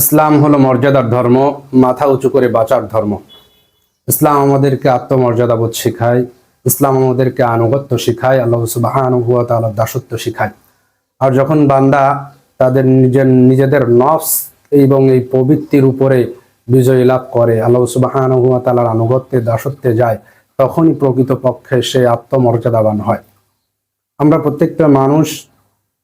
ইসলাম হলো মর্যাদার ধর্ম, মাথা উঁচু করে বাঁচার ধর্ম। ইসলাম আমাদেরকে আত্মমর্যাদাবোধ শেখায়, ইসলাম আমাদেরকে আনুগত্য শেখায়, আল্লাহ সুবাহ তাআলার দাসত্ব শেখায়। আর যখন বান্দা তাদের নিজের, নিজেদের নফস এবং এই প্রবৃত্তির উপরে বিজয় লাভ করে, আল্লাহ সুবাহ তাআলার আনুগত্যে, দাসত্বে যায়, তখনই প্রকৃতপক্ষে সে আত্মমর্যাদাবান হয়। আমরা প্রত্যেকটা মানুষ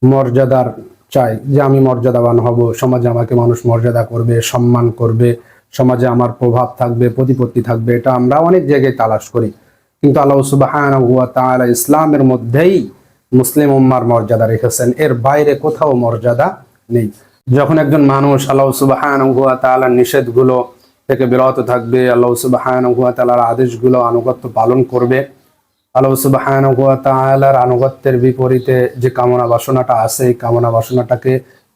মর্যাদার চাই যে আমি মর্যাদাবান হব, সমাজে আমাকে মানুষ মর্যাদা করবে, সম্মান করবে, সমাজে আমার প্রভাব থাকবে, প্রতিপত্তি থাকবে, এটা আমরা অনেক জায়গায় তালাশ করি। কিন্তু আল্লাহ তাআলা ইসলামের মধ্যেই মুসলিম উম্মার মর্যাদা রেখেছেন, এর বাইরে কোথাও মর্যাদা নেই। যখন একজন মানুষ আল্লাহ সুবাহানাহু ওয়া তাআলার নিষেধগুলো থেকে বিরত থাকবে, আল্লাহ সুবাহানাহু ওয়া তালার আদেশগুলো আনুগত্য পালন করবে আল্লাহ তাআলার আনুগত্যের বিপরীতে যে কামনা বাসনাটা আছে, এই কামনা বাসনাটাকে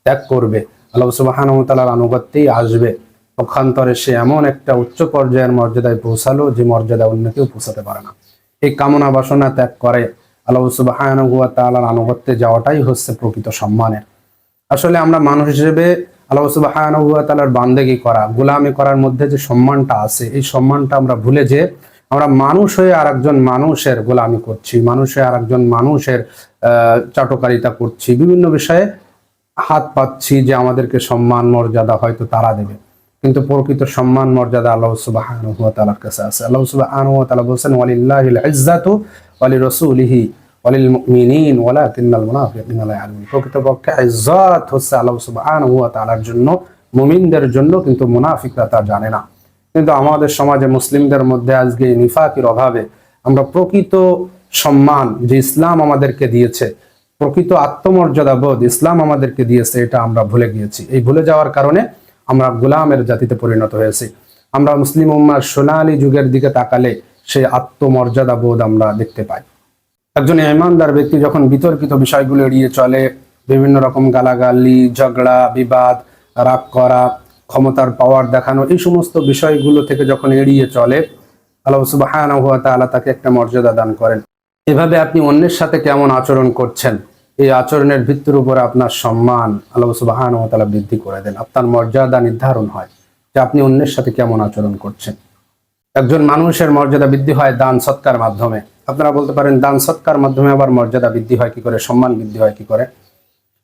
ত্যাগ করবে। আল্লাহ সুবাহানাহু ওয়া আনুগত্যেই আসবে। পক্ষান্তরে সে এমন একটা উচ্চ পর্যায়ের মর্যাদায় পৌঁছালো যে মর্যাদা অন্য কেউ পৌঁছাতে পারে না। এই কামনা বাসনা ত্যাগ করে আল্লাহ তাআলার আনুগত্যে যাওয়াটাই হচ্ছে প্রকৃত সম্মানের। আসলে আমরা মানুষ হিসেবে আল্লাহ তাআলার বান্দেগি করা, গোলামি করার মধ্যে যে সম্মানটা আছে, এই সম্মানটা আমরা ভুলে যে আমরা মানুষ হয়ে আর মানুষের গোলামি করছি, মানুষ হয়ে আর একজন মানুষের চাটকারিতা করছি, বিভিন্ন বিষয়ে হাত পাচ্ছি যে আমাদেরকে সম্মান, মর্যাদা হয়তো তারা দেবে। কিন্তু প্রকৃত সম্মান, মর্যাদা আল্লাহ সুবহানাহু ওয়া তাআলার কাছে আছে। আল্লাহ সুবহানাহু ওয়া তাআলা বলেন ওয়ালিল্লাহিল ইজ্জাতু ওয়ালি রাসূলিহি ওয়ালিল মুমিনিন ওয়ালাকিন্নাল মুনাফিকিনা লা ইয়ালামুন। প্রকৃতপক্ষে ইজ্জত হচ্ছে আল্লাহ সুবহানাহু ওয়া তাআলার জন্য, মুমিনদের জন্য, কিন্তু মুনাফিকরা তা জানে না। কিন্তু আমাদের সমাজে মুসলিমদের মধ্যে আজকে নিফাকির অভাবে আমরা প্রকৃত সম্মান যে ইসলাম আমাদেরকে দিয়েছে, প্রকৃত আত্মমর্যাদা বোধ ইসলাম আমাদেরকে দিয়েছে, এটা আমরা ভুলে গিয়েছি। এই ভুলে যাওয়ার কারণে আমরা গোলামের জাতিতে পরিণত হয়েছি। আমরা মুসলিম উম্মার সোনালী যুগের দিকে তাকালে সেই আত্মমর্যাদা বোধ আমরা দেখতে পাই। একজন ইমানদার ব্যক্তি যখন বিতর্কিত বিষয়গুলো এড়িয়ে চলে, বিভিন্ন রকম গালাগালি, ঝগড়া, বিবাদ, রাগ করা ক্ষমতার পাওয়ার দেখানো, এই সমস্ত বিষয়গুলো থেকে যখন এড়িয়ে চলে, আল্লাহ সুবহানাহু ওয়া তাআলা তাকে একটা মর্যাদা দান করেন। এভাবে আপনি অন্যের সাথে কেমন আচরণ করছেন? এই আচরণের ভিত্তির উপরে আপনার সম্মান আল্লাহ সুবহানাহু ওয়া তাআলা বৃদ্ধি করে দেন। আপনার মর্যাদা নির্ধারণ হয় যে আপনি অন্যের সাথে কেমন আচরণ করছেন। একজন মানুষের মর্যাদা বৃদ্ধি হয় দান সৎকার মাধ্যমে। আপনারা বলতে পারেন দান সৎকার মাধ্যমে আবার মর্যাদা বৃদ্ধি হয় কি করে? সম্মান বৃদ্ধি হয় কি করে?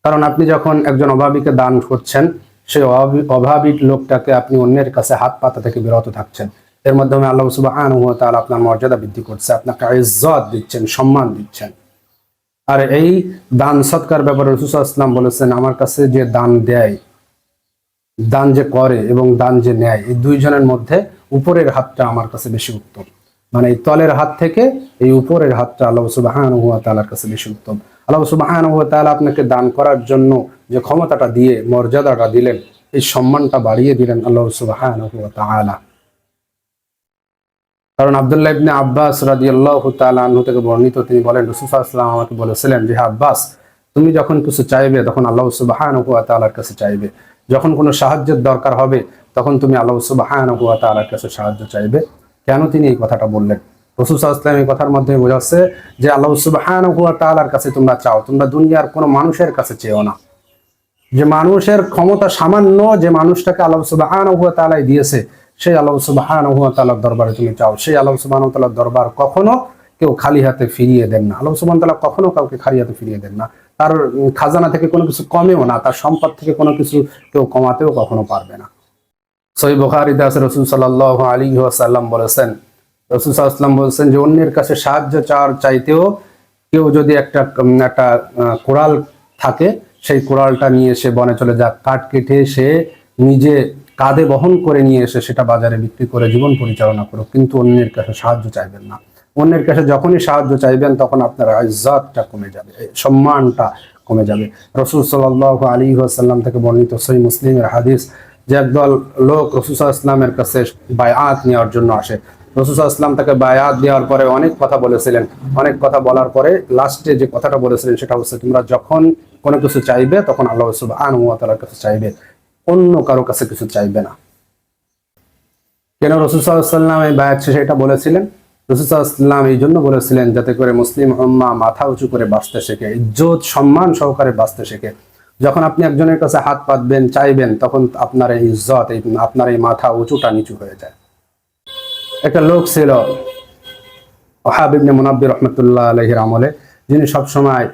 কারণ আপনি যখন একজন অভাবীকে দান করছেন সেই অভাবী- অভাবী লোকটাকে আপনি অন্যের কাছে হাত পাতা থেকে বিরত থাকছেন। এর মাধ্যমে আল্লাহ তাআলা আপনার মর্যাদা বৃদ্ধি করছে, আপনাকে ইজ্জত দিচ্ছেন, সম্মান দিচ্ছেন। আর এই দান সৎকার ব্যাপারে রসুল ইসলাম বলেছেন, আমার কাছে যে দান দেয়, দান যে করে এবং দান যে নেয়, এই দুইজনের মধ্যে উপরের হাতটা আমার কাছে বেশি উত্তম। মানে এই তলের হাত থেকে এই উপরের হাতটা আল্লাহ সুবাহানুয়া ওয়া তাআলার কাছে বেশি উত্তম। আল্লাহ সুবাহানুয়া ওয়া তাআলা আপনাকে দান করার জন্য যে ক্ষমতাটা দিয়ে, মর্যাদাটা দিলেন, এই সম্মানটা বাড়িয়ে দিলেন আল্লাহ সুবাহানুয়া ওয়া তাআলা। কারণ আব্দুল্লাহ ইবনে আব্বাস রাদিয়াল্লাহু তাআলা আনহু থেকে বর্ণিত তিনি বলেন আলাইহি ওয়াসাল্লাম আমাকে বলেছিলেন যে আব্বাস, তুমি যখন কিছু চাইবে, তখন আল্লাহ সুবহানাহু ওয়া তাআলার কাছে চাইবে। যখন কোনো সাহায্যের দরকার হবে, তখন তুমি আল্লাহ সুবহানাহু ওয়া তাআলার কাছে সাহায্য চাইবে। কেন তিনি এই কথাটা বললেন? রসুল সাল্লাল্লাহু এই কথার মাধ্যমে বোঝাচ্ছে যে আল্লাহ সুবহানাহু ওয়া তাআলার কাছে তোমরা চাও, তোমরা দুনিয়ার কোনো মানুষের কাছে চেও না। যে মানুষের ক্ষমতা সামান্য যে মানুষটাকে আল্লাহ সুবহানাহু ওয়া তাআলাই দিয়েছে, সেই আল্লাহ সুবহানাহু ওয়া তাআলার দরবারে তুমি চাও। সেই আল্লাহ সুবহানাহু ওয়া তাআলার দরবার কখনো কেউ খালি হাতে ফিরিয়ে দেন না। আল্লাহ সুবহানাহু ওয়া তাআলা কখনো কাউকে খালি হাতে ফিরিয়ে দেন না। তার খাজানা থেকে কোনো কিছু কমেও না, তার সম্পদ থেকে কোনো কিছু কেউ কমাতেও কখনো পারবে না। রাসূল সাল্লাল্লাহু আলাইহি ওয়াসাল্লাম বলেছেন। রাসূল ওয়াসাল্লাম বলেছেন যে, অন্যের কাছে সাহায্য চাওয়ার চাইতেও কেউ যদি একটা একটা থাকে, সেই নিয়ে বনে চলে যাক। কাঠ কেটে সে নিজে কাঁধে বহন করে নিয়ে এসে সেটা বাজারে বিক্রি করে জীবন পরিচালনা করুক। কিন্তু অন্যের কাছে সাহায্য চাইবেন না। অন্যের কাছে যখনই সাহায্য চাইবেন, তখন আপনার ইজ্জতটা কমে যাবে সম্মানটা কমে যাবে। রসুল সাল্লাহ আলী আসাল্লাম থেকে বর্ণিত সই মুসলিমের হাদিস যে একদল লোক রসুল ইসলামের কাছে বায়াত নেওয়ার জন্য আসে। রসুল ইসলাম তাকে বায়াত দেওয়ার পরে অনেক কথা বলেছিলেন। অনেক কথা বলার পরে লাস্টে যে কথাটা বলেছিলেন সেটা হচ্ছে, তোমরা যখন কোনো কিছু চাইবে, তখন আল্লাহ সুবাহ কাছে চাইবে। অন্য কারও কাছে কিছু চাইবে না। কেন রসুল সাল্লাম এই বায়াত শেষে এটা বলেছিলেন? রসুল সাল্লাম এই জন্য বলেছিলেন, যাতে করে মুসলিম উম্মা মাথা উঁচু করে বাঁচতে শেখে, ইজ্জত, সম্মান সহকারে বাঁচতে শেখে। যখন আপনি একজনের কাছে হাত পাতবেন, চাইবেন, তখন আপনার এই ইজ্জত, এই আপনার এই মাথা উঁচুটা নিচু হয়ে যায়। একটা লোক ছিল ওহাবিবনে মুনাব্বির রহমতুল্লাহ আলহির আমলে, যিনি সবসময়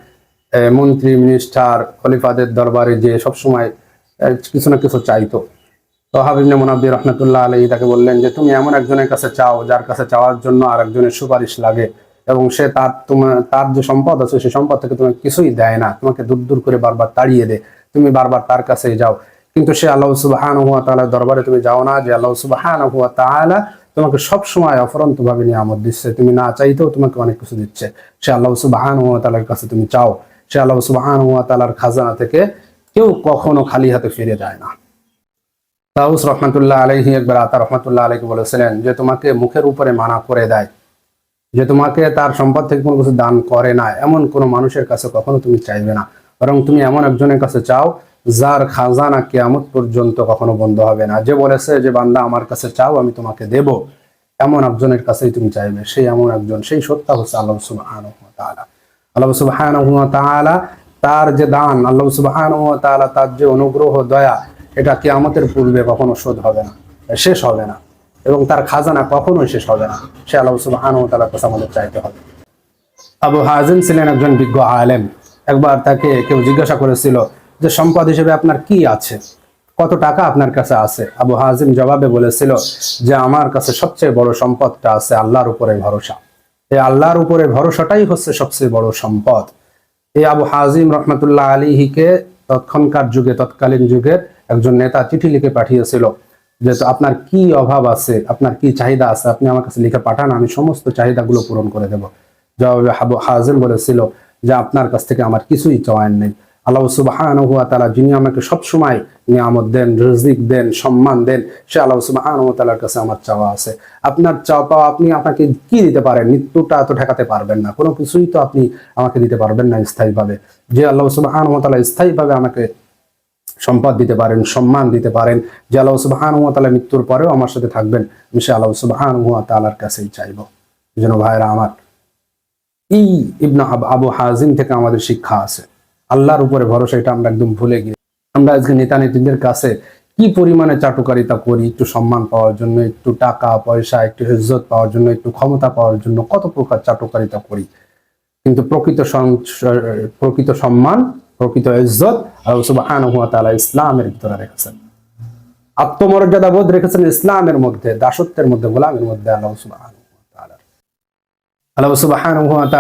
মন্ত্রী, মিনিস্টার, খলিফাদের দরবারে যে সবসময় কিছু না কিছু চাইতো। তো হাবিবনে রহমতুল্লাহ আলহী তাকে বললেন যে, তুমি এমন একজনের কাছে চাও, যার কাছে চাওয়ার জন্য আর একজনের সুপারিশ লাগে। এবং সে তার তোমার তার যে সম্পদ আছে সে সম্পদ থেকে তোমাকে কিছুই দেয় না। তোমাকে দূর দূর করে বারবার তাড়িয়ে দেয়। তুমি বারবার তার কাছে যাও। কিন্তু সে আল্লাহ সুবাহান হুয়া তালার দরবারে তুমি যাও না, যে আল্লাহ সুবাহান হুয়া তালা তোমাকে সব সময় অফরন্ত ভাবে নিয়ামত দিচ্ছে। তুমি না চাইতেও তোমাকে অনেক কিছু দিচ্ছে। সে আল্লাহ সুবাহান হুয়া তালার কাছে তুমি চাও। সে আল্লাহ সুবাহান হুয়া তালার খাজানা থেকে কেউ কখনো খালি হাতে ফিরে যায় না। তাউস রহমতুল্লাহ আলহি একবার আতা রহমতুল্লাহ আলহী বলেছিলেন যে, তোমাকে মুখের উপরে মানা করে দেয়। যে তোমাকে তার সম্পদ থেকে কোনো কিছু দান করে না, এমন কোনো মানুষের কাছে কখনো তুমি চাইবে না। বরং তুমি এমন একজনের কাছে চাও যার খাজানা কেয়ামত পর্যন্ত কখনো বন্ধ হবে না। যে বলেছে যে, বান্দা, আমার কাছে চাও, আমি তোমাকে দেব। এমন একজনের কাছেই তুমি চাইবে। সেই এমন একজন, সেই সত্তা হচ্ছে আল্লাহ সুবহান আল্লাহ সুবহান তার যে দান, আল্লাহ সুবহান তার যে অনুগ্রহ, দয়া, এটা কেয়ামতের পূর্বে কখনো শোধ হবে না, শেষ হবে না। এবং তার খাজানা কখনোই শেষ হবে না। সে আল্লাহ কাছে আমাদের চাইতে হবে। আবু হাজিম ছিলেন একজন বিজ্ঞ আলেম। একবার তাকে কেউ জিজ্ঞাসা করেছিল যে, সম্পদ হিসেবে আপনার কি আছে? কত টাকা আপনার কাছে আছে? আবু হাজিম জবাবে বলেছিল যে, আমার কাছে সবচেয়ে বড় সম্পদটা আছে আল্লাহর উপরে ভরসা। এই আল্লাহর উপরে ভরসাটাই হচ্ছে সবচেয়ে বড় সম্পদ। এই আবু হাজিম রহমতুল্লাহ আলীহিকে তৎক্ষণকার যুগে, তৎকালীন যুগের একজন নেতা চিঠি লিখে পাঠিয়েছিল। যে আপনার কি অভাব আছে, আপনার কি চাহিদা আছে, আপনি আমার কাছে লিখে পাঠান, আমি সমস্ত চাহিদাগুলো পূরণ করে দেব। জবাবে হাজিম বলেছিল যে আপনার কাছ থেকে আমার কিছুই চাওয়ার নেই। আল্লাহ সুবাহান তালা যিনি আমাকে সবসময় নিয়ামত দেন, রিজিক দেন, সম্মান দেন, সে আল্লাহ সুবাহান তালার কাছে আমার চাওয়া আছে। আপনার চাওয়া পাওয়া আপনি আপনাকে কি দিতে পারেন? মৃত্যুটা তো ঠেকাতে পারবেন না। কোনো কিছুই তো আপনি আমাকে দিতে পারবেন না স্থায়ীভাবে। যে আল্লাহ সুবাহান তালা স্থায়ীভাবে আমাকে সম্পদ দিতে পারেন, সম্মান দিতে পারেন, যে আল্লাহ সুবাহান হুয়া তালা মৃত্যুর পরেও আমার সাথে থাকবেন আমি সে আল্লাহ সুবাহান হুয়া তালার কাছেই চাইব। যেন ভাইরা আমার এই ইবনা আবু হাজিম থেকে আমাদের শিক্ষা আছে। আল্লাহর উপরে ভরসা, এটা আমরা একদম ভুলে গিয়ে আমরা আজকে নেতা নেত্রীদের কাছে কি পরিমাণে চাটুকারিতা করি, একটু সম্মান পাওয়ার জন্য, একটু টাকা, পয়সা, একটু ইজ্জত পাওয়ার জন্য, একটু ক্ষমতা পাওয়ার জন্য কত প্রকার চাটুকারিতা করি। কিন্তু প্রকৃত প্রকৃত সম্মান প্রকৃত ইজ্জত আল্লাহ ইসলামের ভিতরে রেখেছেন। আত্মমর্যাদা বোধ রেখেছেন ইসলামের মধ্যে, দাসত্বের মধ্যে, গোলামের মধ্যে আল্লাহ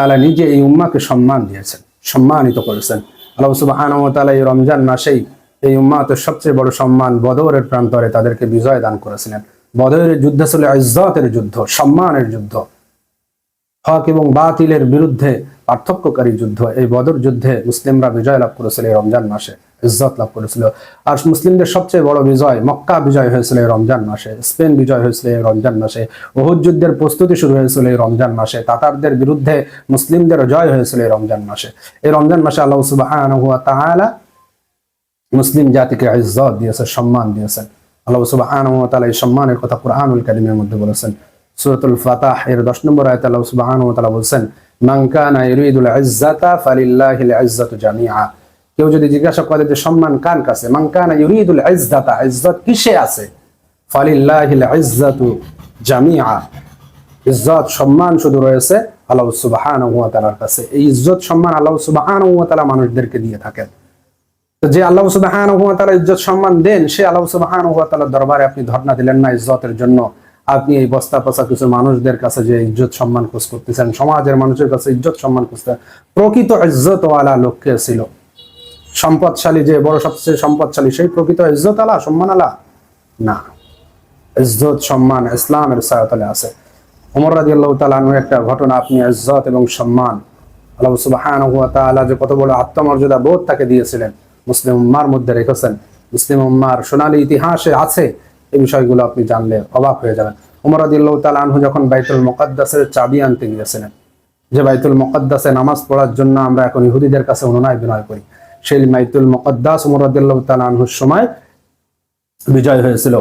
আল্লাহ নিজে এই উম্মাকে সম্মান দিয়েছেন, সম্মানিত করেছেন। আল্লাহ এই রমজান মাসেই এই উম্মাতের সবচেয়ে বড় সম্মান বদরের প্রান্তরে তাদেরকে বিজয় দান করেছিলেন। বদরের যুদ্ধ ছিল ইজ্জতের যুদ্ধ, সম্মানের যুদ্ধ। হক এবং বাতিলের বিরুদ্ধে পার্থক্যকারী যুদ্ধ। এই বদর যুদ্ধে মুসলিমরা বিজয় লাভ করেছিল এই রমজান মাসে, ইজ্জত লাভ করেছিল। আর মুসলিমদের সবচেয়ে বড় বিজয় মক্কা বিজয় হয়েছিল এই রমজান মাসে, স্পেন বিজয় হয়েছিল এই রমজান মাসে ওহুদ যুদ্ধের প্রস্তুতি শুরু হয়েছিল এই রমজান মাসে, তাতারদের বিরুদ্ধে মুসলিমদের জয় হয়েছিল এই রমজান মাসে। এই রমজান মাসে আল্লাহ তাআলা মুসলিম জাতিকে ইজ্জত দিয়েছেন, সম্মান দিয়েছেন। আল্লাহ তাআলা এই সম্মানের কথা কুরআনুল কারীমের মধ্যে বলেছেন। সূরাতুল ফাতাহ এর 10 নম্বর আয়াতে আল্লাহ সুবহানাহু ওয়া বলেন ইউরিদুল ইজ্জাতা ফালিল্লাহিল ইজ্জাতু জামিআ। কেউ যদি জিজ্ঞাসা করে যে সম্মান কার কাছে? মান ইউরিদুল ইজ্জাতা, ইজ্জত কিসে আছে? ফালিল্লাহিল ইজ্জাতু জামিআ। ইজ্জত, সম্মান শুধু রয়েছে আল্লাহ সুবহানাহু ওয়া তাআলার কাছে। এই ইজ্জত, সম্মান আল্লাহ সুবহানাহু ওয়া তাআলা মানুষদেরকে দিয়ে থাকেন। তো যে আল্লাহ সুবহানাহু ওয়া তাআলা ইজ্জত, সম্মান দেন, সে আল্লাহ সুবহানাহু ওয়া তাআলার দরবারে আপনি ধর্ণা দিলেন না ইজ্জতের জন্য। আপনি এই বস্তা পচা কিছু মানুষদের কাছে যে ইজ্জত সম্মান খোঁজ করতেছেন, সমাজের মানুষের কাছে ইজ্জত সম্মান খুঁজতেন প্রকৃত ইজ্জতওয়ালা লোককে ছিল। সম্পদশালী যে বড় সবচেয়ে সম্পদশালী, সেই প্রকৃত ইজ্জত আলা সম্মান আলা না। ইজ্জত, সম্মান ইসলামের সায়তলে আছে। উমর রাদিয়াল্লাহু তাআলা আনহু একটা ঘটনা, আপনি ইজ্জত এবং সম্মান, আল্লাহ সুবহানাহু ওয়া তাআলা যে কত বড় আত্মমর্যাদা বোধ তাকে দিয়েছিলেন, মুসলিম উম্মার মধ্যে রেখেছেন। মুসলিম উম্মার সোনালী ইতিহাসে আছে এই বিষয়গুলো আপনি জানলে অবাক হয়ে যাবেন। উমর তাআলা আনহু যখন বাইতুল মুকাদ্দাসের চাবি আনতে গিয়েছিলেন, যে বাইতুল মুকাদ্দাসে নামাজ পড়ার জন্য আমরা এখন ইহুদিদের কাছে অনুনয় বিনয় করি, সেই বাইতুল মুকাদ্দাস উমর তাআলা আনহুর সময় বিজয় হয়েছিল।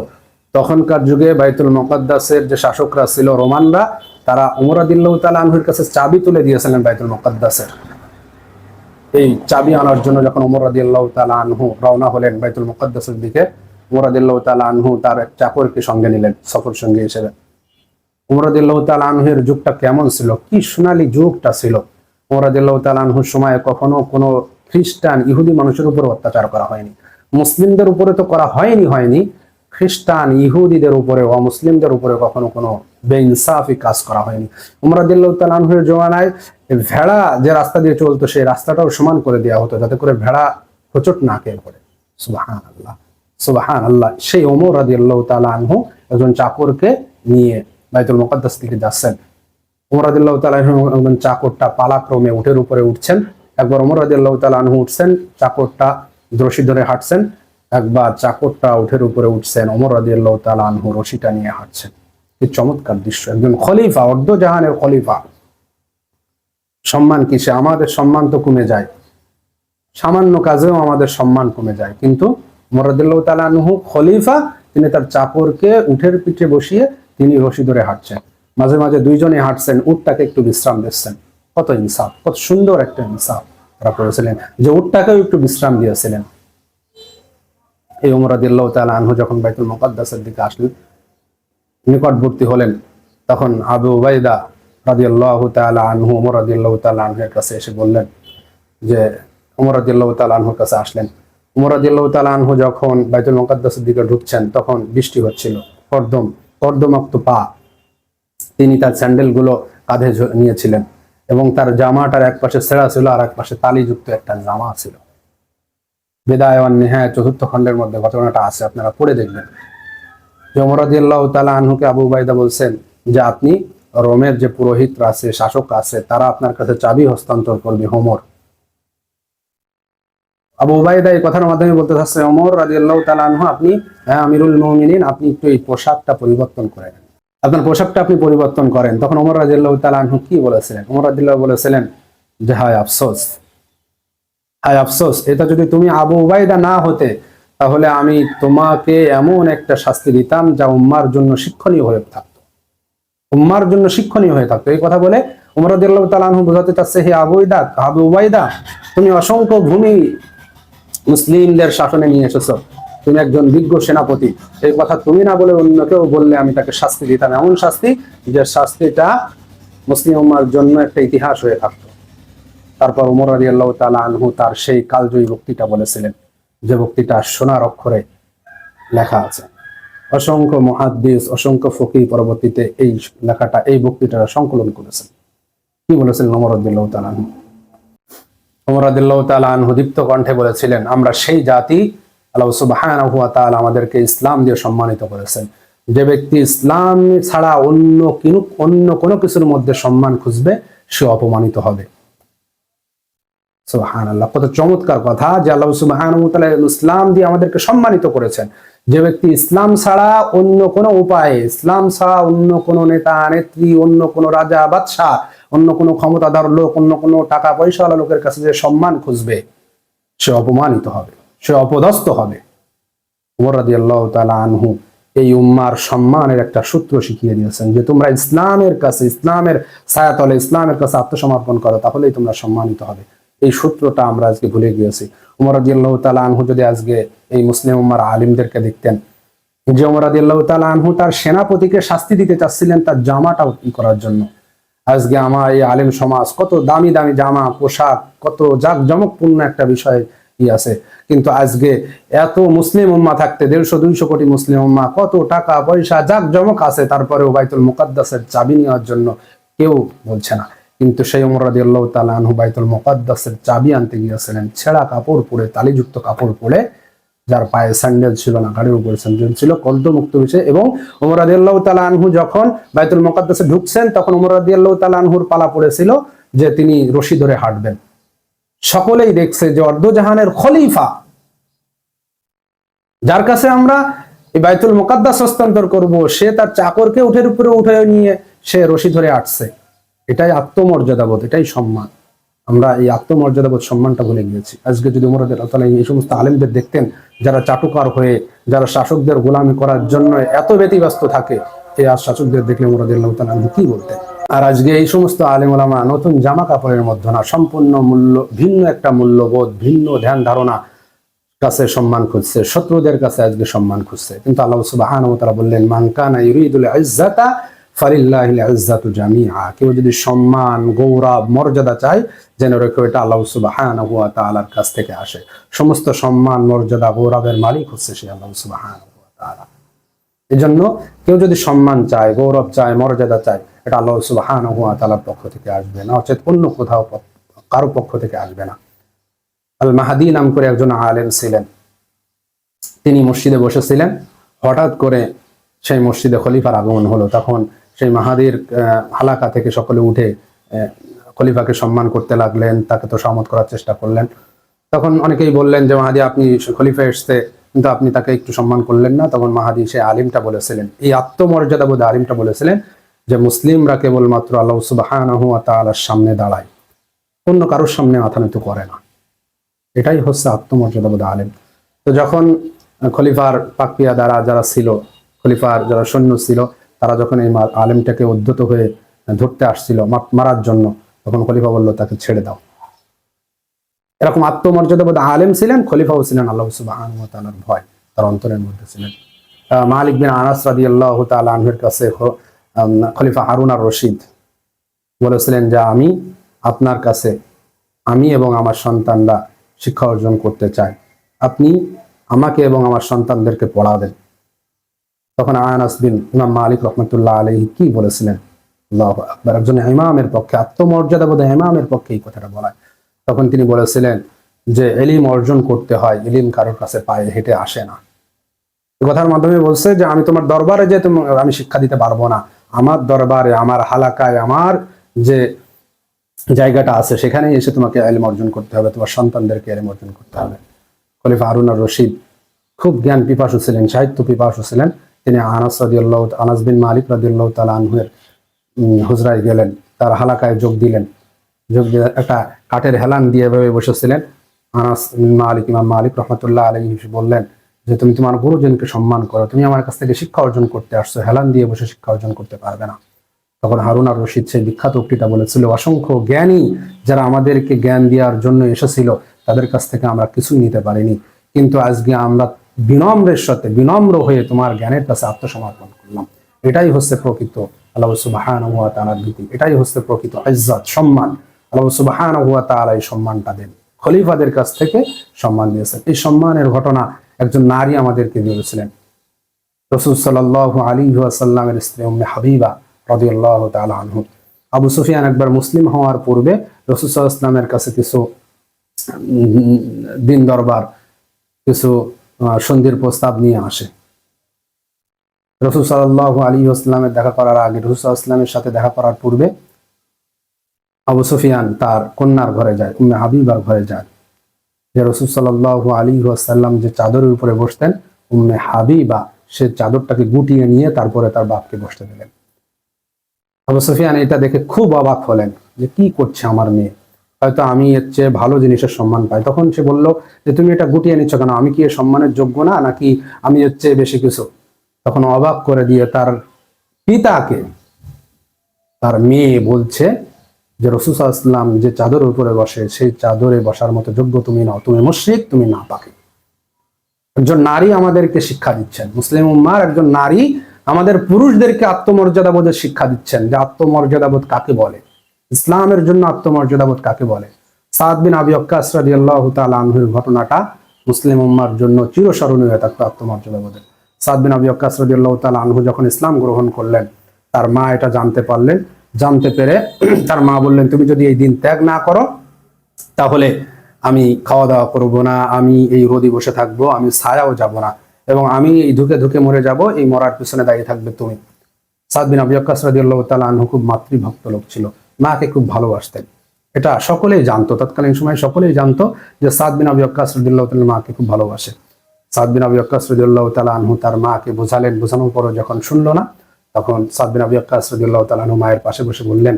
তখনকার যুগে বাইতুল মুকাদ্দাসের যে শাসকরা ছিল রোমানরা, তারা উমর আদিল্লাহ তালা আনহুর কাছে চাবি তুলে দিয়েছিলেন বাইতুল মুকাদ্দাসের। এই চাবি আনার জন্য যখন ওমর রাদিয়াল্লাহু তাআলা আনহু রওনা হলেন বাইতুল মুকদ্দাসের দিকে আনহু তার এক চাকরকে সঙ্গে নিলেন, সফর সঙ্গী হিসেবে। যুগটা কেমন ছিল? কি সোনালী যুগটা ছিল? আনহুর সময়ে কখনো কোনো খ্রিস্টান, ইহুদি মানুষের উপর অত্যাচার করা হয়নি। মুসলিমদের উপরে তো করা হয়নি হয়নি। খ্রিস্টান, ইহুদিদের উপরে অমুসলিমদের উপরে কখনো কোনো বেইনসাফি কাজ করা হয়নি। উমর রাদিয়াল্লাহু তাআলা আনহুর জমানায় ভেড়া যে রাস্তা দিয়ে চলতো, সেই রাস্তাটাও সমান করে দেওয়া হতো, যাতে করে ভেড়া হোঁচট না খেয়ে পড়ে। সুবাহান আল্লাহ সুবাহান আল্লাহ সেই ওমর রাদিয়াল্লাহু তাআলা আনহু একজন চাকরকে নিয়ে বাইতুল থেকে যাচ্ছেন। ওমর রাদিয়াল্লাহু তাআলা আনহু একজন চাকরটা পালাক্রমে উঠের উপরে উঠছেন। একবার ওমর রাদিয়াল্লাহু তাআলা আনহু উঠছেন, চাকরটা ধরে হাঁটছেন, একবার চাকরটা উঠের উপরে উঠছেন, ওমর রাদিয়াল্লাহু তাআলা আনহু রশিটা নিয়ে হাঁটছেন। কি চমৎকার দৃশ্য, একজন খলিফা অর্ধ জাহানের খলিফা। সম্মান কিসে আমাদের সম্মান তো কমে যায়। সামান্য কাজেও আমাদের সম্মান কমে যায়, কিন্তু তালানহু খলিফা, তিনি তার চাকরকে উঠের পিঠে বসিয়ে তিনি রশি ধরে হাঁটছেন। মাঝে মাঝে দুইজনে হাঁটছেন একটু বিশ্রাম দিচ্ছেন। কত ইনসাফ, কত সুন্দর একটা ইনসাফ তারা করেছিলেন। যে একটু বিশ্রাম দিয়েছিলেন। এই উমরাদিল্লাহ তালা আনহু যখন বাইতুল মুকাদ্দাসের দিকে আসলেন, নিকটবর্তী হলেন, তখন আবু উবাইদা রাদিয়াল্লাহ তাআলা আনহু ওমর রাদিয়াল্লাহু তাআলা আনহুর কাছে এসে বললেন যে ওমর রাদিয়াল্লাহু তাআলা আনহুর কাছে আসলেন। যখন বাইতুল মুকাদ্দাসের দিকে ঢুকছেন, তখন বৃষ্টি হচ্ছিল। কর্দম, কর্দমাক্ত পা। তিনি তার স্যান্ডেলগুলো কাঁধে নিয়েছিলেন এবং তার জামাটার এক পাশে ছেঁড়া ছিল আর এক পাশে তালিযুক্ত একটা জামা ছিল। বিদায় নেহায় চতুর্থ খণ্ডের মধ্যে ঘটনাটা আছে, আপনারা পড়ে দেখবেন। যে ওমর রাদিয়াল্লাহু তাআলা আনহুকে আবু বাইদা বলছেন, যে আপনি রোমের যে পুরোহিতরা আছে, শাসক আছে, তারা আপনার কাছে চাবি হস্তান্তর করবে হোমর। আবু উবাইদা এই কথার মাধ্যমে বলতে চাচ্ছে রাদিয়াল্লাহু তাআলা আনহু, আপনি হ্যাঁ আমিরুল মুমিনিন, আপনি একটু এই পোশাকটা পরিবর্তন করেন আপনার পোশাকটা আপনি পরিবর্তন করেন। তখন ওমর রাদিয়াল্লাহু তাআলা আনহু কি বলেছিলেন? ওমর রাদিয়াল্লাহু বলেছিলেন যে, হায় আফসোস হায় আফসোস, এটা যদি তুমি আবু উবাইদা না হতে, তাহলে আমি তোমাকে এমন একটা শাস্তি দিতাম যা উম্মার জন্য শিক্ষণীয় হয়ে থাকতো। উম্মার জন্য শিক্ষণীয় হয়ে থাকতো। এই কথা বলে উমর রাদিয়াল্লাহু বোঝাতে চাচ্ছে, হে আবু উবাইদা আবু উবাইদা তুমি অসংখ্য ভূমি মুসলিমদের শাসনে নিয়ে এসেছ। তুমি একজন বিজ্ঞ সেনাপতি। এই কথা তুমি না বলে অন্য কেউ বললে আমি তাকে শাস্তি দিতাম। এমন শাস্তি যে শাস্তিটা মুসলিম উম্মার জন্য একটা ইতিহাস হয়ে থাকতো। তারপর উমর আলী আল্লাহ তালা আনহু তার সেই কালজয়ী বক্তৃতা বলেছিলেন। যে বক্তৃতা সোনার অক্ষরে লেখা আছে। অসংখ্য মহাদ্দিস, অসংখ্য ফকি পরবর্তীতে এই লেখাটা, এই বক্তৃতাটা সংকলন করেছেন। কি বলেছিলেন উমর আদিল্লাহ তালা আনহু? আনহু কণ্ঠে বলেছিলেন, আমরা সেই জাতি, আল্লাহ তাআলা আমাদেরকে ইসলাম দিয়ে সম্মানিত করেছেন। যে ব্যক্তি ইসলাম ছাড়া অন্য কিনু, অন্য কোনো কিছুর মধ্যে সম্মান খুঁজবে, সে অপমানিত হবে। সুবহান আল্লাহ কত চমৎকার কথা যে আল্লাহ সুবহান ইসলাম দিয়ে আমাদেরকে সম্মানিত করেছেন। যে ব্যক্তি ইসলাম ছাড়া অন্য কোনো উপায়ে, ইসলাম ছাড়া অন্য কোনো নেতা, নেত্রী, অন্য কোনো রাজা, বাদশাহ অন্য কোনো ক্ষমতাধর লোক, অন্য কোনো টাকা পয়সাওয়ালা লোকের কাছে যে সম্মান খুঁজবে, সে অপমানিত হবে, সে অপদস্থ হবে। উমর তাআলা আনহু এই উম্মার সম্মানের একটা সূত্র শিখিয়ে দিয়েছেন যে তোমরা ইসলামের কাছে, ইসলামের ছায়াতলে ইসলামের কাছে আত্মসমর্পণ করো, তাহলেই তোমরা সম্মানিত হবে। এই সূত্রটা আমরা আজকে ভুলে গিয়েছি। উমর রাদিয়াল্লাহু তাআলা আনহু যদি আজকে এই মুসলিম উম্মার আলিমদেরকে দেখতেন, যে উমর রাদিয়াল্লাহু তাআলা আনহু তার সেনাপতিকে শাস্তি দিতে চাচ্ছিলেন তার জামাটা করার জন্য। আজকে আমার এই আলেম সমাজ, কত দামি দামি জামা, পোশাক, কত জাক জমকপূর্ণ একটা বিষয় ই আছে। কিন্তু আজকে এত মুসলিম উম্মা থাকতে, দেড়শো, দুইশো কোটি মুসলিম উম্মা, কত টাকা পয়সা জাক জমক আছে তারপরেও বাইতুল মুকাদ্দাসের চাবি নেওয়ার জন্য কেউ বলছে না। কিন্তু সেই উমর রাদিয়াল্লাহু তাআলা আনহু বাইতুল মুকাদ্দাসের চাবি আনতে গিয়েছিলেন, ছেঁড়া কাপড় পরে, তালিযুক্ত কাপড় পরে যার পায়ে স্যান্ডেল ছিল না, গাড়ির উপরে স্যান্ডেল ছিল কল্দ মুক্ত বিষয় এবং উমর রাদিয়াল্লাহু তাআলা আনহু যখন বাইতুল মুকাদ্দাসে ঢুকছেন, তখন উমর রাদিয়াল্লাহু তাআলা আনহুর পালা পড়েছিল যে তিনি রশি ধরে হাঁটবেন। সকলেই দেখছে যে অর্ধজাহানের খলিফা। যার কাছে আমরা এই বাইতুল মুকাদ্দাস হস্তান্তর করব, সে তার চাকরকে উঠের উপরে উঠে নিয়ে সে রশি ধরে আটছে এটাই আত্মমর্যাদাবোধ এটাই সম্মান। আমরা এই আত্মমর্যাদাবোধ সম্মানটা ভুলে গিয়েছি। আজকে যদি উমর রাদিয়াল্লাহু তাআলা এই সমস্ত আলেমদের দেখতেন যারা চাটুকার হয়ে, যারা শাসকদের গোলামি করার জন্য এত ব্যতিব্যস্ত থাকে এই আর শাসকদের দেখলে উমর রাদিয়াল্লাহু তাআলা কি বলতেন? আর আজকে এই সমস্ত আলেম ওলামা নতুন জামা কাপড়ের মধ্যে না, সম্পূর্ণ মূল্য, ভিন্ন একটা মূল্যবোধ, ভিন্ন ধ্যান ধারণা কাছে সম্মান খুঁজছে, শত্রুদের কাছে আজকে সম্মান খুঁজছে। কিন্তু আল্লাহ ওয়া তাআলা বললেন, মান কানা ইউরিদুল ইজ্জাতা কেউ যদি সম্মান, গৌরব, মর্যাদা চায়, যেন রেখে এটা আল্লাহ সুবহানাহু ওয়া তাআলার কাছ থেকে আসে। সমস্ত সম্মান, মর্যাদা, গৌরবের মালিক হচ্ছে সে আল্লাহ এজন্য কেউ যদি সম্মান চায়, গৌরব চায়, মর্যাদা চায়, এটা আল্লাহ সুবহানাহু ওয়া তাআলার পক্ষ থেকে আসবে না, অচেত অন্য কোথাও কারও পক্ষ থেকে আসবে না। আল মাহাদি নাম করে একজন আলেম ছিলেন। তিনি মসজিদে বসেছিলেন। হঠাৎ করে সেই মসজিদে খলিফার আগমন হলো। তখন সেই মাহাদির হালাকা থেকে সকলে উঠে খলিফাকে সম্মান করতে লাগলেন, তাকে তো সহমত করার চেষ্টা করলেন। তখন অনেকেই বললেন যে, মাহাদি, আপনি খলিফা এসছে, কিন্তু আপনি তাকে একটু সম্মান করলেন না। তখন মাহাদি সে আলিমটা বলেছিলেন, এই আত্মমর্যাদা বোধ আলিমটা বলেছিলেন যে, মুসলিমরা কেবলমাত্র আল্লাহ সুবাহানাহু ওয়া তাআলার সামনে দাঁড়ায়, অন্য কারোর সামনে মাথা নত করে না। এটাই হচ্ছে আত্মমর্যাদা বোধ আলিম। তো যখন খলিফার পাকপিয়া দ্বারা যারা ছিল, খলিফার যারা সৈন্য ছিল তারা যখন এই আলেমটাকে উদ্ধত হয়ে ধরতে আসছিল মারার জন্য, তখন খলিফা বলল, তাকে ছেড়ে দাও। এরকম আত্মমর্যাদা বোধ আলেম ছিলেন, খলিফাও ছিলেন আল্লাহ তাআলার ভয়, তার অন্তরের মধ্যে ছিলেন। মালিক বিন আনাস রাদিয়াল্লাহু তাআলা আনহুর কাছে খলিফা হারুন আর রশিদ বলেছিলেন যে, আমি আপনার কাছে, আমি এবং আমার সন্তানরা শিক্ষা অর্জন করতে চাই। আপনি আমাকে এবং আমার সন্তানদেরকে পড়াবেন তখন আয়ানাস বিন ইমাম মালিক রহমতুল্লাহ আলহি কি বলেছিলেন? আল্লাহ আকবার। একজন ইমামের পক্ষে, আত্মমর্যাদা বোধ ইমামের পক্ষে এই কথাটা বলা। তখন তিনি বলেছিলেন যে, এলিম অর্জন করতে হয়, এলিম কারোর কাছে পায়ে হেঁটে আসে না। কথার মাধ্যমে বলছে যে, আমি তোমার দরবারে যে তুমি, আমি শিক্ষা দিতে পারব না। আমার দরবারে, আমার হালাকায়, আমার যে জায়গাটা আছে সেখানে এসে তোমাকে এলিম অর্জন করতে হবে। তোমার সন্তানদেরকে এলিম অর্জন করতে হবে। খলিফা হারুন আর রশিদ খুব জ্ঞান পিপাসু ছিলেন, সাহিত্য পিপাসু ছিলেন। তিনি আনাস রাদিয়াল্লাহু আনাস বিন মালিক রাদিয়াল্লাহু তাআলা আনহুয়ের হুজরায় গেলেন। তার হালাকায় যোগ দিলেন। যোগ দিয়ে একটা কাঠের হেলান দিয়ে এভাবে বসেছিলেন। আনাস মালিক, ইমাম মালিক রহমতুল্লাহ আলাইহি বললেন যে, তুমি তোমার গুরুজনকে সম্মান করো। তুমি আমার কাছ থেকে শিক্ষা অর্জন করতে আসছো। হেলান দিয়ে বসে শিক্ষা অর্জন করতে পারবে না। তখন হারুন আর রশিদ সেই বিখ্যাত উক্তিটা বলেছিল, অসংখ্য জ্ঞানী যারা আমাদেরকে জ্ঞান দেওয়ার জন্য এসেছিল, তাদের কাছ থেকে আমরা কিছুই নিতে পারিনি। কিন্তু আজকে আমরা বিনম্রের সাথে, বিনম্র হয়ে তোমার জ্ঞানের কাছে আত্মসমর্পণ করলাম। এটাই হচ্ছে প্রকৃত আল্লাহ সুবাহান হুয়া তালার ভীতি। এটাই হচ্ছে প্রকৃত ইজ্জত, সম্মান। আল্লাহ সুবাহান হুয়া তালা এই সম্মানটা দেন। খলিফাদের কাছ থেকে সম্মান দিয়েছেন। এই সম্মানের ঘটনা একজন নারী আমাদেরকে দিয়েছিলেন। রসুল সাল্লাহ আলী সাল্লামের স্ত্রী উম্মে হাবিবা রদিয়াল্লাহ তাআলা আনহু। আবু সুফিয়ান একবার মুসলিম হওয়ার পূর্বে রসুল সাল্লাহ ইসলামের কাছে কিছু দিন দরবার, কিছু সন্ধির প্রস্তাব নিয়ে আসে। রসুল সাল্লাহ আলী আসলামের দেখা করার আগে, রসুল ইসলামের সাথে দেখা করার পূর্বে আবু সুফিয়ান তার কন্যার ঘরে যায়, উম্মে হাবিবার ঘরে যায়। যে রসুল সাল্লাহ আলী আসাল্লাম যে চাদরের উপরে বসতেন, উম্মে হাবিবা সে চাদরটাকে গুটিয়ে নিয়ে তারপরে তার বাপকে বসতে দিলেন। আবু সুফিয়ান এটা দেখে খুব অবাক হলেন যে, কি করছে আমার মেয়ে? হয়তো আমি এর চেয়ে ভালো জিনিসের সম্মান পাই। তখন সে বলল যে, তুমি এটা গুটিয়ে নিচ্ছ কেন? আমি কি সম্মানের যোগ্য না? নাকি আমি এর চেয়ে বেশি কিছু? তখন অবাক করে দিয়ে তার পিতাকে তার মেয়ে বলছে যে, রসুল ইসলাম যে চাদরের উপরে বসে, সেই চাদরে বসার মতো যোগ্য তুমি নাও। তুমি মুশ্রিক, তুমি না পাকে একজন নারী আমাদেরকে শিক্ষা দিচ্ছেন। মুসলিম উম্মার একজন নারী আমাদের পুরুষদেরকে আত্মমর্যাদা বোধের শিক্ষা দিচ্ছেন। যে আত্মমর্যাদা বোধ কাকে বলে? ইসলামের জন্য আত্মমর্যাদা বোধ কাকে বলে? সাদ বিন আবি অক্কাস রাদিয়াল্লাহু তাআলা আনহুর ঘটনাটা মুসলিম উম্মার জন্য চিরস্মরণীয় হয়ে থাকতো আত্মমর্যাদা বোধের। সাদ বিন আবি অক্কাস রাদিয়াল্লাহু তাআলা আনহু যখন ইসলাম গ্রহণ করলেন, তার মা এটা জানতে পারলেন, জানতে পেরে তার মা বললেন, তুমি যদি এই দিন ত্যাগ না করো, তাহলে আমি খাওয়া দাওয়া করব না, আমি এই রোদি বসে থাকব, আমি ছায়াও যাব না এবং আমি এই ধুকে ধুকে মরে যাব, এই মরার পিছনে দাঁড়িয়ে থাকবে তুমি। সাদ বিন আবি আক্কাস রাদিয়াল্লাহু তাআলা আনহু খুব মাতৃভক্ত লোক ছিল। মাকে খুব ভালোবাসতেন। এটা সকলেই জানতো। তৎকালীন সময় সকলেই জানতো যে সাদ বিন আবি আক্কাস রাদিয়াল্লাহু তাআলা মাকে খুব ভালোবাসে। সাদ বিন আবি আক্কাস রাদিয়াল্লাহু তাআলা আনহু তার মাকে বোঝালেন। বোঝানোর পরও যখন শুনলো না, তখন সাদ বিন আবি আক্কাস রাদিয়াল্লাহু তাআলা আনহু মায়ের পাশে বসে বললেন,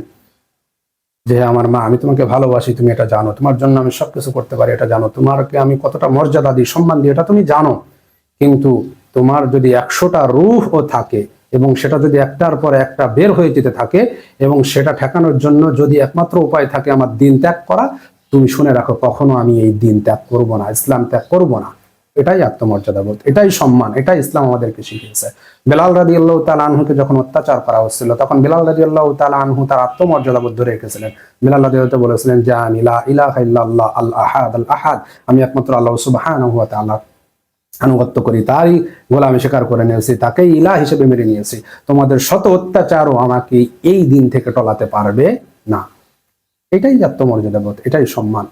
যে আমার মা, আমি তোমাকে ভালোবাসি, তুমি এটা জানো। তোমার জন্য আমি সবকিছু করতে পারি, এটা জানো। তোমাকে আমি কতটা মর্যাদা দিই, সম্মান দিই, এটা তুমি জানো। কিন্তু তোমার যদি একশোটা রূহ ও থাকে এবং সেটা যদি একটার পর একটা বের হয়ে যেতে থাকে এবং সেটা ঠেকানোর জন্য যদি একমাত্র উপায় থাকে আমার দিন ত্যাগ করা, তুমি শুনে রাখো কখনো আমি এই দিন ত্যাগ করব না, ইসলাম ত্যাগ করব না। এটাই আত্মমর্যাদা বোধ, এটাই সম্মান, এটাই ইসলাম আমাদেরকে শিখিয়েছে। বেলাল রাদি আল্লাহ তালা আনহুকে যখন অত্যাচার করা হচ্ছিল, তখন বেলাল রাদি আল্লাহ তালা আনহু তার আত্মমর্যাদা বোধ ধরে রেখেছিলেন। বেলাল রাদি আল্লাহ বলেছিলেন যে আনিলা ইলাহা ইল্লাল্লাহ আল আহাদ আমি একমাত্র আল্লাহ তাআলা। আনুগত্য করি, তারই গোলামি স্বীকার করে নিয়েছি, তাকেই ইলা হিসেবে মেনে নিয়েছি। তোমাদের শত অত্যাচারও আমাকে এই দিন থেকে টলাতে পারবে না। এটাই আত্মমর্যাদা বোধ, এটাই সম্মান।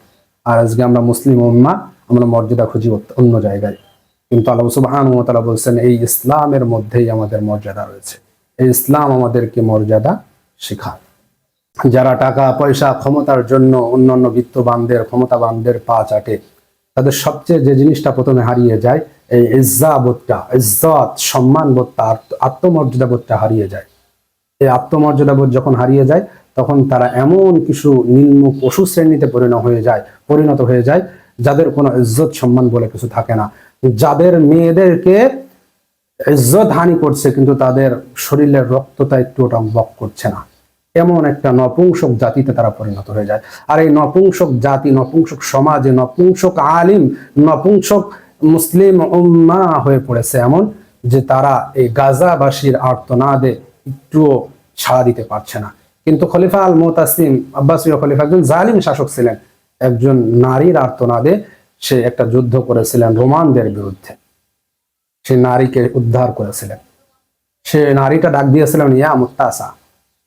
আর আজকে আমরা মুসলিম উম্মা, আমরা মর্যাদা খুঁজি অন্য জায়গায়। কিন্তু আল্লাহ তাআলা বলছেন, এই ইসলামের মধ্যেই আমাদের মর্যাদা রয়েছে। এই ইসলাম আমাদেরকে মর্যাদা শেখায়। যারা টাকা, পয়সা, ক্ষমতার জন্য অন্যান্য বিত্তবানদের, ক্ষমতাবানদের পা চাটে তাদের সবচেয়ে যে জিনিসটা প্রথমে হারিয়ে যায়, এই ইজ্জা বোধটা ইজ্জত সম্মান বোধটা আত্মমর্যাদা বোধটা হারিয়ে যায়। এই আত্মমর্যাদা বোধ যখন হারিয়ে যায়, তখন তারা এমন কিছু নিম্ন পশু শ্রেণীতে পরিণত হয়ে যায়, পরিণত হয়ে যায়, যাদের কোনো ইজ্জত, সম্মান বলে কিছু থাকে না। যাদের মেয়েদেরকে ইজ্জত হানি করছে, কিন্তু তাদের শরীরের রক্তটা একটু ওটা বক করছে না। এমন একটা নপুংসক জাতিতে তারা পরিণত হয়ে যায়। আর এই নপুংসক জাতি, নপুংসক সমাজে নপুংসক আলিম, নপুংসক মুসলিম উম্মা হয়ে পড়েছে এমন যে তারা এই গাজাবাসীর আর্তনাদে একটুও ছাড়া দিতে পারছে না। কিন্তু খলিফা আল মোতাসিম আব্বাসীয় খলিফা একজন জালিম শাসক ছিলেন। একজন নারীর আর্তনাদে সে একটা যুদ্ধ করেছিলেন রোমানদের বিরুদ্ধে। সে নারীকে উদ্ধার করেছিলেন। সে নারীটা ডাক দিয়েছিলেন, ইয়া মুত্তাসা।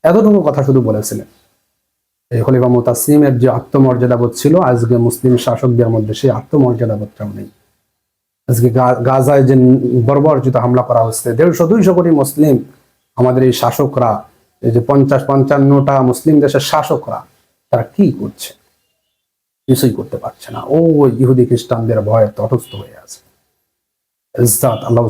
এতটুকু কথা শুধু বলেছিলেন। এই খলিফা মুতাসিমের যে আত্মমর্যাদা বোধ ছিল, আজকে মুসলিম শাসকদের মধ্যে সেই আত্মমর্যাদা বোধটাও নেই। আজকে গাজায় যে বর্বরচিত হামলা করা হচ্ছে, দেড়শো, দুইশো কোটি মুসলিম, আমাদের এই শাসকরা, এই যে পঞ্চাশ, পঞ্চান্নটা মুসলিম দেশের শাসকরা, তারা কি করছে? কিছুই করতে পারছে না। ও ইহুদি খ্রিস্টানদের ভয়ে তটস্থ হয়ে আছে। ইজ্জাত আল্লাহ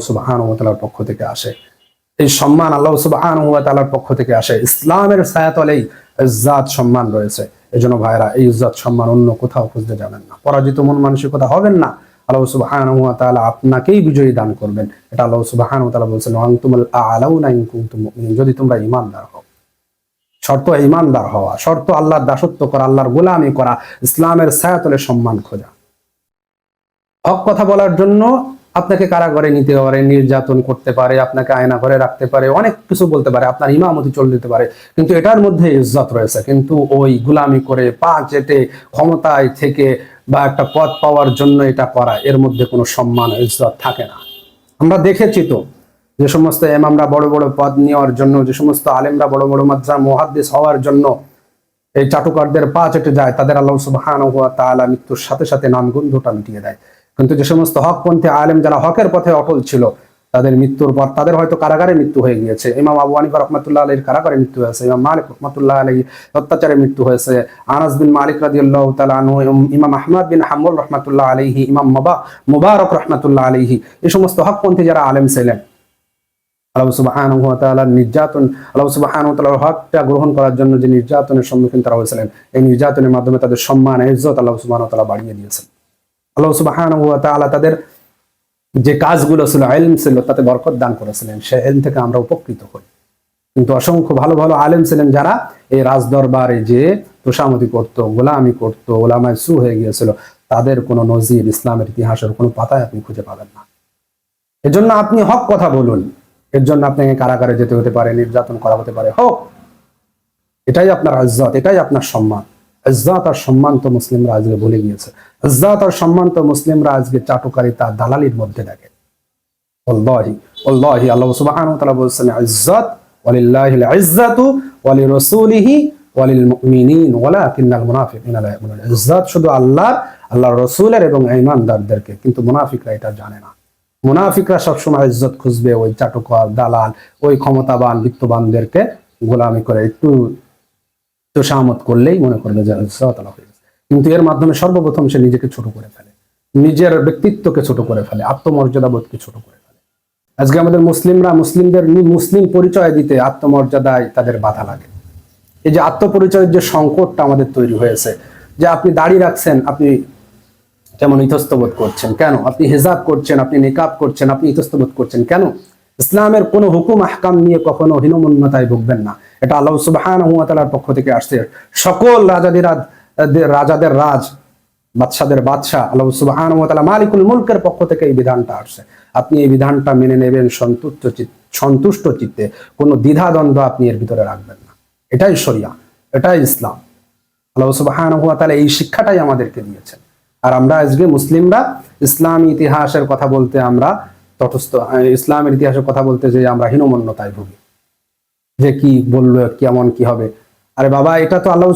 তাআলার পক্ষ থেকে আসে। এই সম্মান আল্লাহ সুবহান ওয়া পক্ষ থেকে আসে। ইসলামের ছায়াতলেই ইজ্জাত সম্মান রয়েছে। এজন্য ভাইরা এই ইজ্জাত সম্মান অন্য কোথাও খুঁজতে যাবেন না। পরাজিত মন মানসিকতা হবেন না। আল্লাহ আপনাকেই বিজয়ী দান করবেন। এটা আল্লাহ বলেছেন যদি তোমরা ঈমানদার হও, শর্ত ঈমানদার হওয়া, শর্ত আল্লাহর দাসত্ব করা, আল্লাহর গোলামি করা, ইসলামের ছায়াতলে সম্মান খোঁজা। হক কথা বলার জন্য আপনাকে কারাগারে নিতে পারে, নির্যাতন করতে পারে, আপনাকে আয়না ঘরে রাখতে পারে, অনেক কিছু বলতে পারে, আপনার ইমামতি চলে দিতে পারে। কিন্তু এটার মধ্যে ইজ্জত রয়েছে। কিন্তু ওই গুলামি করে পা চেটে ক্ষমতায় থেকে বা একটা পদ পাওয়ার জন্য এটা করা, এর মধ্যে কোনো সম্মান ইজ্জত থাকে না। আমরা দেখেছি তো যে সমস্ত এমামরা বড় বড় পদ নেওয়ার জন্য, যে সমস্ত আলেমরা বড় বড় মাদ্রাসা মুহাদ্দিস হওয়ার জন্য এই চাটুকারদের পা চেটে যায়, তাদের আল্লাহ সুবহানাহু ওয়া তাআলা মৃত্যুর সাথে সাথে নামগন্ধটা মিটিয়ে দেয়। কিন্তু যে সমস্ত হকপন্থী আলেম যারা হকের পথে অটল ছিল, তাদের মৃত্যুর পর তাদের হয়তো কারাগারে মৃত্যু হয়ে গিয়েছে। ইমাম আবু হানিফা রহমাতুল্লাহ আলীর কারাগারে মৃত্যু হয়েছে, ইমাম মালিক রহমাতুল্লাহ আলী অত্যাচারে মৃত্যু হয়েছে। আনাস বিন মালিক রাদিয়াল্লাহু তাআলা ইমাম আহমদ বিন হাম্বল রহমাতুল্লাহ আলাইহি, ইমাম মাবা মুবারক রহমাতুল্লাহ আলাইহি, এই সমস্ত হকপন্থী যারা আলেম ছিলেন নির্যাতনের সম্মুখীন তারা হয়েছিলেন, এই নির্যাতনের মাধ্যমে তাদের সম্মান, ইজ্জত আল্লাহ ওয়া বাড়িয়ে দিয়েছেন। আল্লাহ সুবহানাহু ওয়া তাদের যে কাজগুলো ছিল, ইলম ছিল, তাতে বরকত দান করেছিলেন। সে থেকে আমরা উপকৃত হই। কিন্তু অসংখ্য ভালো ভালো আলেম ছিলেন যারা এই রাজদরবারে যে তোষামতি করতো, গোলামি করতো গোলামায় সু হয়ে গিয়েছিল, তাদের কোনো নজির ইসলামের ইতিহাসের কোনো পাতায় আপনি খুঁজে পাবেন না। এর জন্য আপনি হক কথা বলুন। এর জন্য আপনাকে কারাগারে যেতে হতে পারে, নির্যাতন করা হতে পারে, হোক। এটাই আপনার ইজ্জত, এটাই আপনার সম্মান। ইজ্জাত আর সম্মান তো মুসলিমরা আজকে ভুলে গিয়েছে ইজ্জাত আর সম্মান তো মুসলিমরা আজকে চাটুকারিতা দালালির মধ্যে থাকে। অল্লাহি অল্লাহি আল্লাহ সুবহান তাআলা বলছেন ওয়ালিল্লাহিল ওয়ালি ওয়ালিল মুমিনিন শুধু আল্লাহর আল্লাহর এবং ঈমানদারদেরকে, কিন্তু মুনাফিকরা এটা জানে না। মুনাফিকরা সবসময় ইজ্জত খুঁজবে ওই চাটুকার দালাল, ওই ক্ষমতাবান, বিত্তবানদেরকে গোলামি করে, একটু তোষামত করলেই মনে করবে যে আল্লাহ হয়ে গেছে। কিন্তু এর মাধ্যমে সর্বপ্রথম সে নিজেকে ছোট করে ফেলে। নিজের ব্যক্তিত্বকে ছোট করে ফেলে আত্মমর্যাদা বোধকে ছোট করে ফেলে। আজকে আমাদের মুসলিমরা মুসলিমদের মুসলিম পরিচয় দিতে আত্মমর্যাদায় তাদের বাধা লাগে। এই যে আত্মপরিচয়ের যে সংকটটা আমাদের তৈরি হয়েছে, যে আপনি দাড়ি রাখছেন, আপনি কেমন ইতস্তবোধ করছেন, কেন? আপনি হেজাব করছেন, আপনি নিকাব করছেন, আপনি ইতস্তবোধ করছেন, কেন? ইসলামের কোনো হুকুম, আহকাম নিয়ে কখনো হীনমন্যতায় ভুগবেন না। এটা আল্লাহ সুবহানাহু ওয়া তাআলার পক্ষ থেকে আসছে। সকল রাজাদের রাজাদের রাজ, বাদশাদের বাদশাহ, আল্লাহ সুবহানাহু ওয়া তাআলা মালিকুল মুলকের পক্ষ থেকে এই বিধানটা আসছে। আপনি এই বিধানটা মেনে নেবেন সন্তুষ্ট সন্তুষ্ট চিত্তে। কোনো দ্বিধাদ্বন্দ্ব আপনি এর ভিতরে রাখবেন না। এটাই শরিয়া, এটাই ইসলাম। আল্লাহ সুবহানাহু ওয়া তাআলা এই শিক্ষাটাই আমাদেরকে দিয়েছেন। আর আমরা আজকে মুসলিমরা, ইসলামী ইতিহাসের কথা বলতে আমরা তটস্থ ইসলামের ইতিহাসের কথা বলতে যে আমরা হীনমন্যতায় ভুগি। যে কি বলল, কেমন কি হবে। আরে বাবা, এটা তো আল্লাহ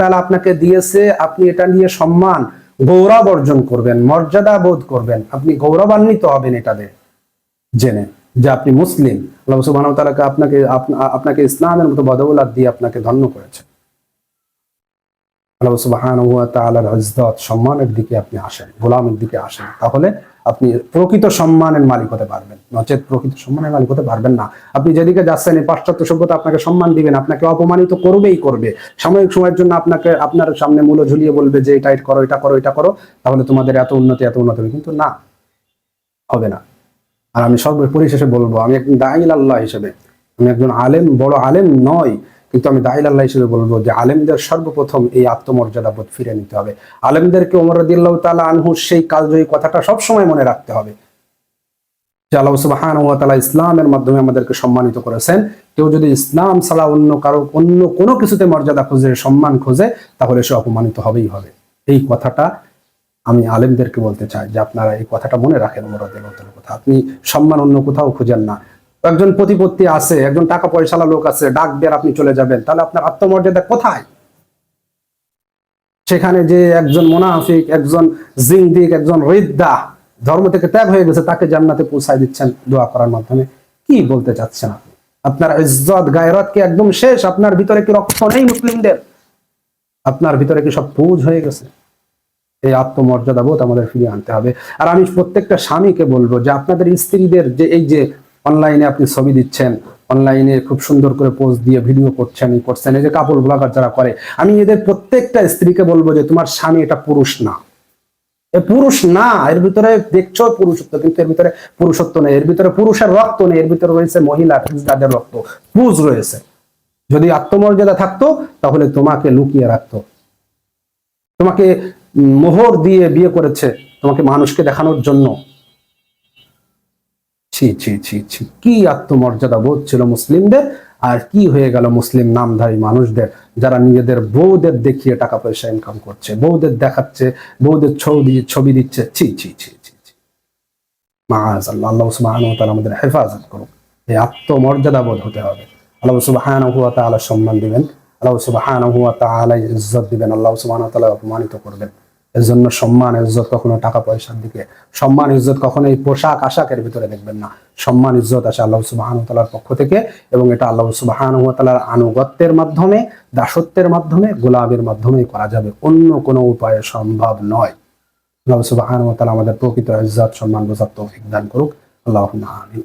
তাআলা আপনাকে দিয়েছে, আপনি এটা নিয়ে সম্মান, গৌরব অর্জন করবেন, মর্যাদা বোধ করবেন। আপনি গৌরবান্বিত হবেন এটাতে, জেনে। যে আপনি মুসলিম, আল্লাহ ওয়া আপনাকে আপনাকে ইসলামের মতো বদৌলাত দিয়ে আপনাকে ধন্য করেছে। আল্লাহ তাআলার সম্মানের দিকে আপনি আসেন, গোলামের দিকে আসেন। তাহলে আপনি প্রকৃত সম্মানের মালিক হতে পারবেন। নচেত প্রকৃত সম্মানের মালিক হতে পারবেন না। আপনি যেদিকে যাচ্ছেন, এই পাশ্চাত্য সভ্যতা আপনাকে সম্মান দিবেন, আপনাকে অপমানিত করবেই করবে। সাময়িক সময়ের জন্য আপনাকে আপনার সামনে মূল্য ঝুলিয়ে বলবে যে, এটা করো এটা করো এটা করো। তাহলে তোমাদের এত উন্নতি এত উন্নতি হবে। কিন্তু না, হবে না। আর আমি সর্ব পরিশেষে বলব, আমি একজন দাইল আল্লাহ হিসেবে। আমি একজন আলেম, বড় আলেম নয়। কিন্তু আমি দাইল আল্লাহ হিসেবে বলব যে আলেমদের সর্বপ্রথম এই আত্মমর্যাদা বোধ ফিরে নিতে হবে। আলেমদেরকে ওমর রদিল্লাহ তালা আনহু সেই কালজয়ী কথাটা সবসময় মনে রাখতে হবে। যে আল্লাহ সুবহানাহু ওয়া তাআলা ইসলামের মাধ্যমে আমাদেরকে সম্মানিত করেছেন। কেউ যদি ইসলাম ছাড়া অন্য কারও, অন্য কোনো কিছুতে মর্যাদা খুঁজে, সম্মান খোঁজে, তাহলে সে অপমানিত হবেই হবে। এই কথাটা আমি আলেমদেরকে বলতে চাই যে আপনারা এই কথাটা মনে রাখেন মোরাদের কথা। আপনি সম্মান অন্য কোথাও খুঁজেন না। একজন প্রতিপত্তি আছে, একজন টাকা পয়সালা লোক আছে, ডাক দেওয়ার আপনি চলে যাবেন, তাহলে আপনার আত্মমর্যাদা কোথায়? সেখানে যে একজন মোনাফিক, একজন জিন্দিক, একজন রিদ্দা ধর্ম থেকে ত্যাগ হয়ে গেছে, তাকে জান্নাতে পৌঁছায় দিচ্ছেন দোয়া করার মাধ্যমে। কি বলতে চাচ্ছেন আপনি? আপনার ইজ্জত, গায়রত কি একদম শেষ? আপনার ভিতরে কি রক্ত নেই মুসলিমদের? আপনার ভিতরে কি সব পুজ হয়ে গেছে? এই আত্মমর্যাদা বোধ আমাদের ফিরিয়ে আনতে হবে। আর আমি প্রত্যেকটা স্বামীকে বলব যে আপনাদের স্ত্রীদের যে এই যে অনলাইনে আপনি ছবি দিচ্ছেন অনলাইনে খুব সুন্দর করে পোস্ট দিয়ে ভিডিও করছেন, এই করছেন, এই যে কাপড় ব্লগার যারা করে, আমি এদের প্রত্যেকটা স্ত্রীকে বলব যে তোমার স্বামী এটা পুরুষ না। এ পুরুষ না, এর ভিতরে দেখছ পুরুষত্ব, কিন্তু এর ভিতরে পুরুষত্ব নেই, এর ভিতরে পুরুষের রক্ত নেই, এর ভিতরে রয়েছে মহিলা যাদের রক্ত পুজ রয়েছে। যদি আত্মমর্যাদা থাকতো, তাহলে তোমাকে লুকিয়ে রাখতো। তোমাকে মোহর দিয়ে বিয়ে করেছে, তোমাকে মানুষকে দেখানোর জন্য। ছি ছি ছি ছি। কি আত্মমর্যাদা বোধ ছিল মুসলিমদের? আর কি হয়ে গেল মুসলিম নামধারী মানুষদের যারা নিজেদের বউদের দেখিয়ে টাকা পয়সা ইনকাম করছে, বউদের দেখাচ্ছে, বউদের ছবি ছবি দিচ্ছে? ছি ছি ছি ছি ছি। আমাদের হেফাজত করুক। এই আত্মমর্যাদা বোধ হতে হবে। আল্লাহ সুবহানাহু ওয়া তাআলা সম্মান দিবেন। আল্লাহ সুবহানাহু ওয়া তাআলা ইজ্জত দিবেন। আল্লাহ সুবহানাহু ওয়া অপমানিত করবেন। এর জন্য সম্মান ইজ্জত কখনো টাকা পয়সার দিকে। সম্মান, ইজ্জত কখনো এই পোশাক, আশাকের ভিতরে দেখবেন না। সম্মান, ইজ্জত আসে আল্লাহ তাআলার পক্ষ থেকে এবং এটা আল্লাহ সুবহানাহু ওয়া আনুগত্যের মাধ্যমে, দাসত্বের মাধ্যমে, গোলামের মাধ্যমেই করা যাবে। অন্য কোনো উপায়ে সম্ভব নয়। আল্লাহ তাআলা আমাদের প্রকৃত ইজ্জত, সম্মান, বোঝার তৌফিক দান করুক। আল্লাহুম্মা আমিন।